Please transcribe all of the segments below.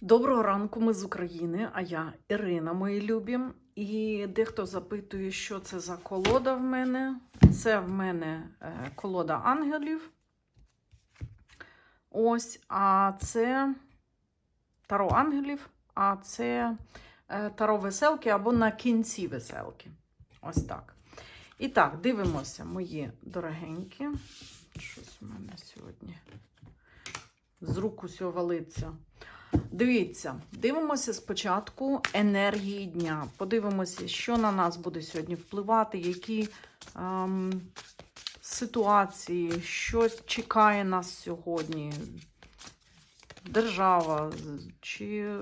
Доброго ранку, ми з України, а я Ірина, мої любі. І дехто запитує, що це за колода в мене. Це в мене е, колода ангелів. Ось, а це таро ангелів, а це е, таро веселки або на кінці веселки. Ось так. І так, дивимося, мої дорогенькі. Щось в мене сьогодні з рук усього валиться. Дивіться, дивимося спочатку енергії дня. Подивимося, що на нас буде сьогодні впливати, які ем, ситуації, що чекає нас сьогодні. Держава, чи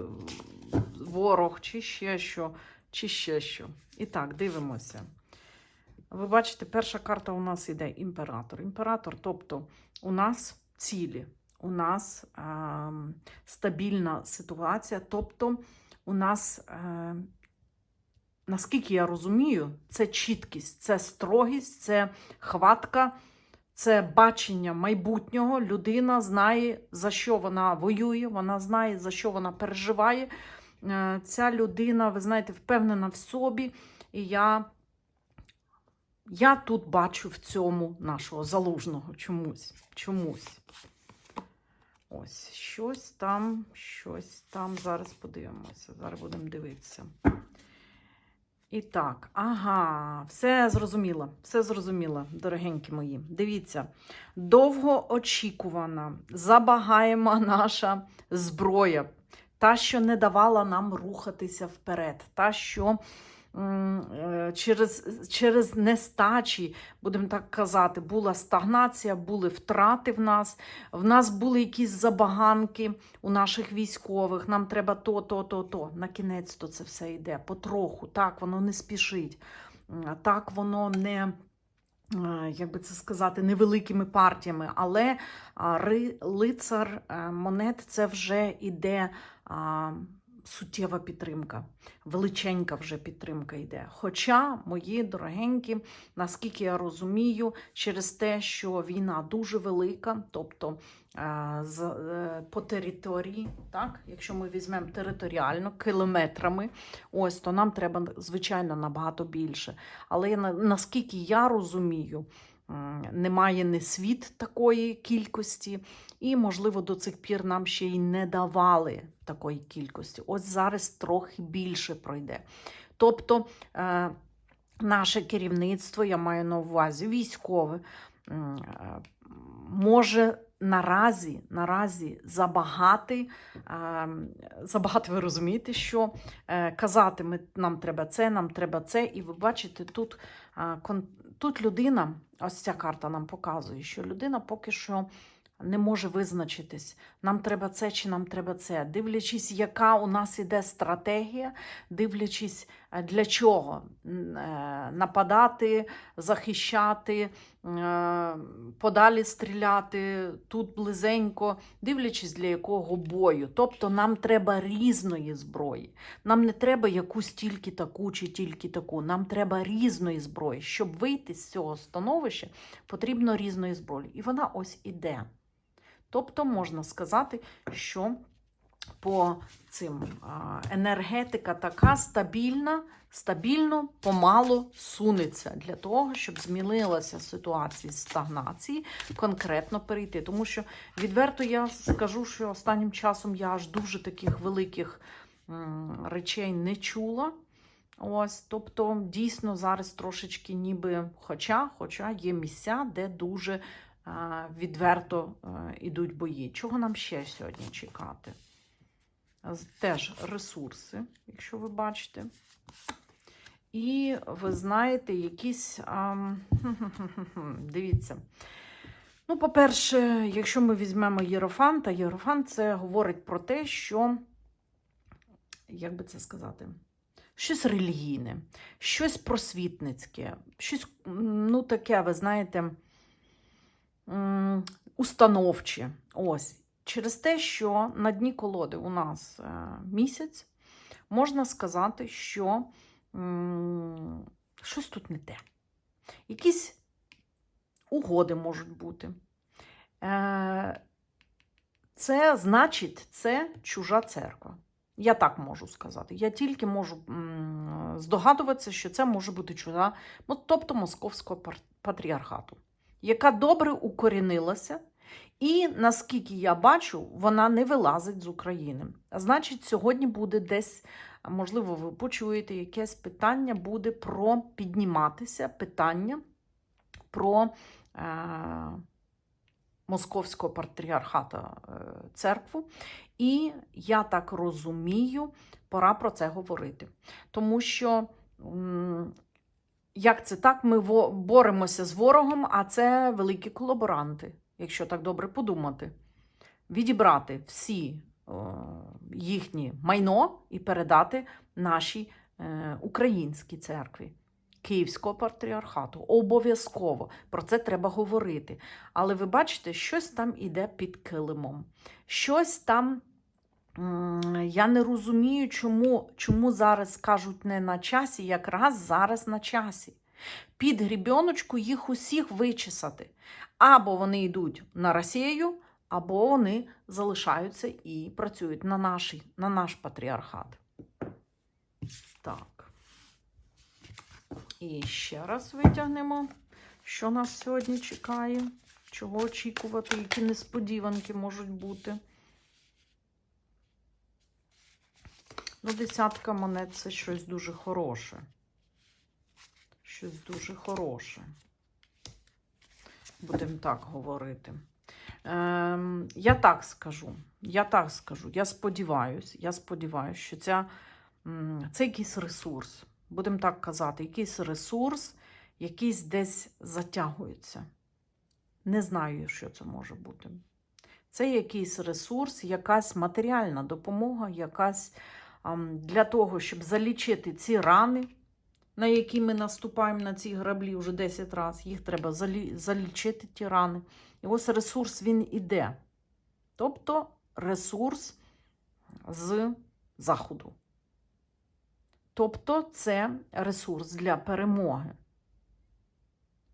ворог, чи ще що, чи ще що. І так, дивимося. Ви бачите, перша карта у нас іде імператор. Імператор, тобто у нас цілі у нас е, стабільна ситуація. Тобто, у нас, е, наскільки я розумію, це чіткість, це строгість, це хватка, це бачення майбутнього. Людина знає, за що вона воює, вона знає, за що вона переживає. Е, ця людина, ви знаєте, впевнена в собі. І я. Я тут бачу в цьому нашого залужного чомусь. чомусь. Ось, щось там, щось там. Зараз подивимося. Зараз будемо дивитися. І так, ага, все зрозуміло, все зрозуміло, дорогенькі мої. Дивіться, довгоочікувана, забагаєма наша зброя, та, що не давала нам рухатися вперед, та, що через через нестачі, будемо так казати, була стагнація, були втрати в нас. В нас були якісь забаганки у наших військових. Нам треба то, то, то, то. На кінець то це все йде. Потроху. Так, воно не спішить. Так, воно не. Як би це сказати, невеликими партіями, але лицар е, монет це вже іде суттєва підтримка, величенька вже підтримка йде. Хоча, мої дорогенькі, наскільки я розумію, через те, що війна дуже велика, тобто е, з, е, по території, так, якщо ми візьмемо територіально, кілометрами, ось, то нам треба, звичайно, набагато більше. Але наскільки я розумію, немає не світ такої кількості, і, можливо, до цих пір нам ще й не давали такої кількості. Ось зараз трохи більше пройде. Тобто е, наше керівництво, я маю на увазі військове, е, може наразі наразі забагати, е, забагато ви розумієте, що казати ми, нам треба це, нам треба це. І ви бачите, тут, тут людина, ось ця карта нам показує, що людина поки що не може визначитись, нам треба це чи нам треба це. Дивлячись, яка у нас іде стратегія, дивлячись, е, для чого е, нападати, захищати, подалі стріляти, тут близенько, дивлячись, для якого бою. Тобто нам треба різної зброї. Нам не треба якусь тільки таку чи тільки таку. Нам треба різної зброї. Щоб вийти з цього становища, потрібно різної зброї. І вона ось іде. Тобто можна сказати, що по цим енергетика така стабільна, стабільно, помалу сунеться для того, щоб змінилася ситуація стагнації, конкретно перейти. Тому що відверто я скажу, що останнім часом я аж дуже таких великих речей не чула. Ось, тобто, дійсно, зараз трошечки ніби, хоча, хоча є місця, де дуже відверто йдуть бої. Чого нам ще сьогодні чекати? Теж ресурси, якщо ви бачите. І ви знаєте, якісь. А, дивіться. Ну, по-перше, якщо ми візьмемо Єрофанта, Єрофант це говорить про те, що, як би це сказати, щось релігійне, щось просвітницьке, щось, ну, таке, ви знаєте, установчі. Ось. Через те, що на дні колоди у нас е, місяць, можна сказати, що щось тут не те. Якісь угоди можуть бути. Е, Це значить, це чужа церква. Я так можу сказати. Я тільки можу здогадуватися, що це може бути чужа, тобто московського патріархату, яка добре укорінилася, і наскільки я бачу, вона не вилазить з України. Значить, сьогодні буде десь, можливо, ви почуєте якесь питання, буде про підніматися питання про е, московського патріархата е, церкву. І я так розумію, пора про це говорити. Тому що, як це так, ми боремося з ворогом, а це великі колаборанти, якщо так добре подумати. Відібрати всі е, їхні майно і передати нашій е, українській церкві. Київського патріархату. Обов'язково про це треба говорити. Але ви бачите, щось там іде під килимом. Щось там. Я не розумію, чому, чому зараз кажуть не на часі, якраз зараз на часі. Під грібіночку їх усіх вичесати. Або вони йдуть на Росію, або вони залишаються і працюють на, нашій, на наш патріархат. Так. І ще раз витягнемо, що нас сьогодні чекає, чого очікувати, які несподіванки можуть бути. Ну, десятка монет це щось дуже хороше. Щось дуже хороше. Будемо так говорити. Ем, я так скажу. Я так скажу. Я сподіваюся, я сподіваюся, що ця, це якийсь ресурс. Будемо так казати, якийсь ресурс, якийсь десь затягується. Не знаю, що це може бути. Це якийсь ресурс, якась матеріальна допомога, якась для того, щоб залічити ці рани, на які ми наступаємо на ці граблі вже 10 разів. Їх треба залічити, ті рани. І ось ресурс він іде. Тобто ресурс з заходу. Тобто це ресурс для перемоги.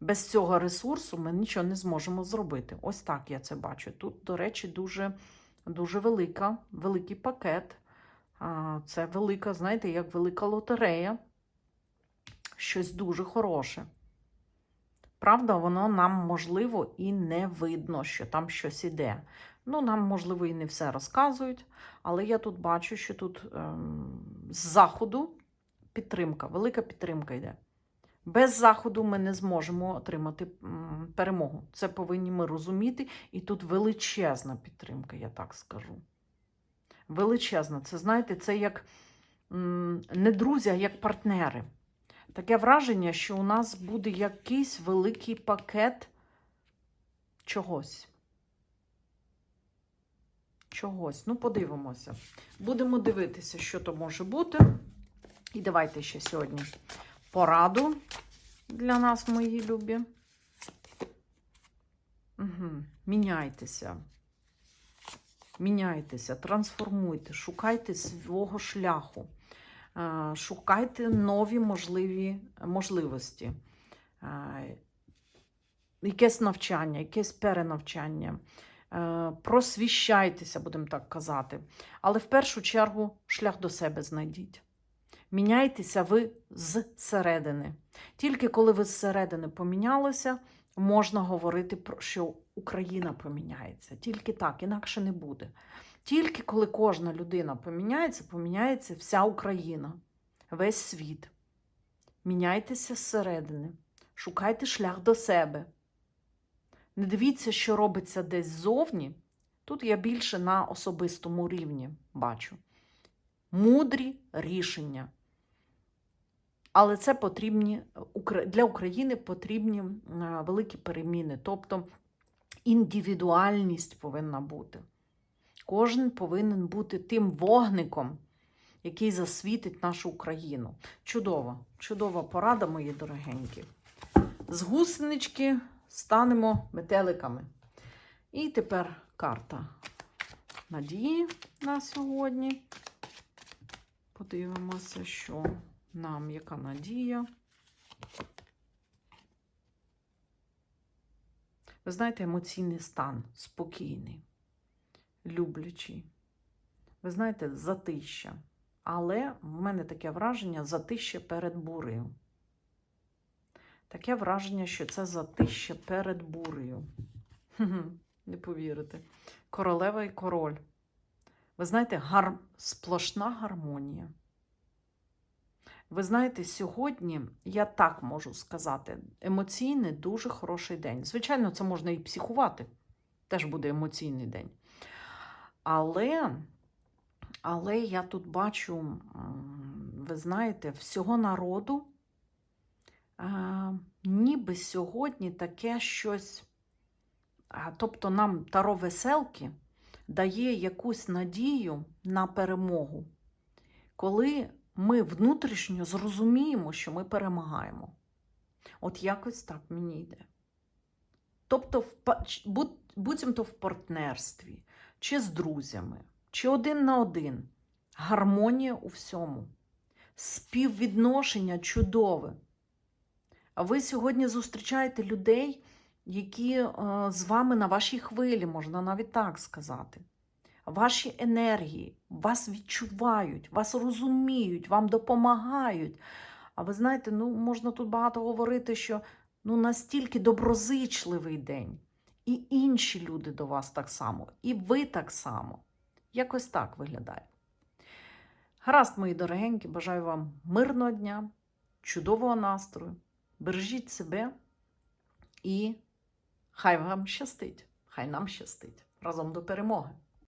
Без цього ресурсу ми нічого не зможемо зробити. Ось так я це бачу. Тут, до речі, дуже, дуже велика, великий пакет. Це велика, знаєте, як велика лотерея. Щось дуже хороше. Правда, воно нам, можливо, і не видно, що там щось іде. Ну, нам, можливо, і не все розказують, але я тут бачу, що тут ем, з заходу підтримка, велика підтримка йде. Без заходу ми не зможемо отримати перемогу. Це повинні ми розуміти. І тут величезна підтримка, я так скажу. Величезна. Це, знаєте, це як не друзі, а як партнери. Таке враження, що у нас буде якийсь великий пакет чогось. Чогось. Ну, подивимося. Будемо дивитися, що то може бути. І давайте ще сьогодні пораду для нас, мої любі. Угу. Міняйтеся. Міняйтеся, трансформуйте, шукайте свого шляху, шукайте нові можливі можливості. Е, Якесь навчання, якесь перенавчання. Е, Просвіщайтеся, будемо так казати. Але в першу чергу шлях до себе знайдіть. Міняйтеся ви зсередини. Тільки коли ви зсередини помінялися, можна говорити про що Україна поміняється. Тільки так, інакше не буде. Тільки коли кожна людина поміняється, поміняється вся Україна, весь світ. Міняйтеся зсередини, шукайте шлях до себе. Не дивіться, що робиться десь ззовні. Тут я більше на особистому рівні бачу. Мудрі рішення. Але це потрібні для України потрібні е, великі переміни. Тобто індивідуальність повинна бути. Кожен повинен бути тим вогником, який засвітить нашу Україну. Чудова, чудова порада, мої дорогенькі. З гусенички станемо метеликами. І тепер карта надії на сьогодні. Подивимося, що нам яка надія. Ви знаєте, емоційний стан спокійний. Люблячий. Ви знаєте, затища. Але в мене таке враження затища перед бурею. Таке враження, що це затища перед бурею. Не повірите. Королева і король. Ви знаєте, гар... сплошна гармонія. Ви знаєте, сьогодні я так можу сказати, емоційний дуже хороший день. Звичайно, це можна і психувати. Теж буде емоційний день. Але, але я тут бачу, ви знаєте, всього народу, ніби сьогодні таке щось. Тобто нам таро веселки дає якусь надію на перемогу, коли ми внутрішньо зрозуміємо, що ми перемагаємо. От якось так мені йде. Тобто, буцімто в партнерстві, чи з друзями, чи один на один. Гармонія у всьому. Співвідношення чудове. А ви сьогодні зустрічаєте людей, які е, з вами на вашій хвилі, можна навіть так сказати. Ваші енергії вас відчувають, вас розуміють, вам допомагають. А ви знаєте, ну можна тут багато говорити, що ну настільки доброзичливий день. І інші люди до вас так само, і ви так само. Якось так виглядає. Гаразд, мої дорогенькі, бажаю вам мирного дня, чудового настрою. Бережіть себе і хай вам щастить, хай нам щастить разом до перемоги.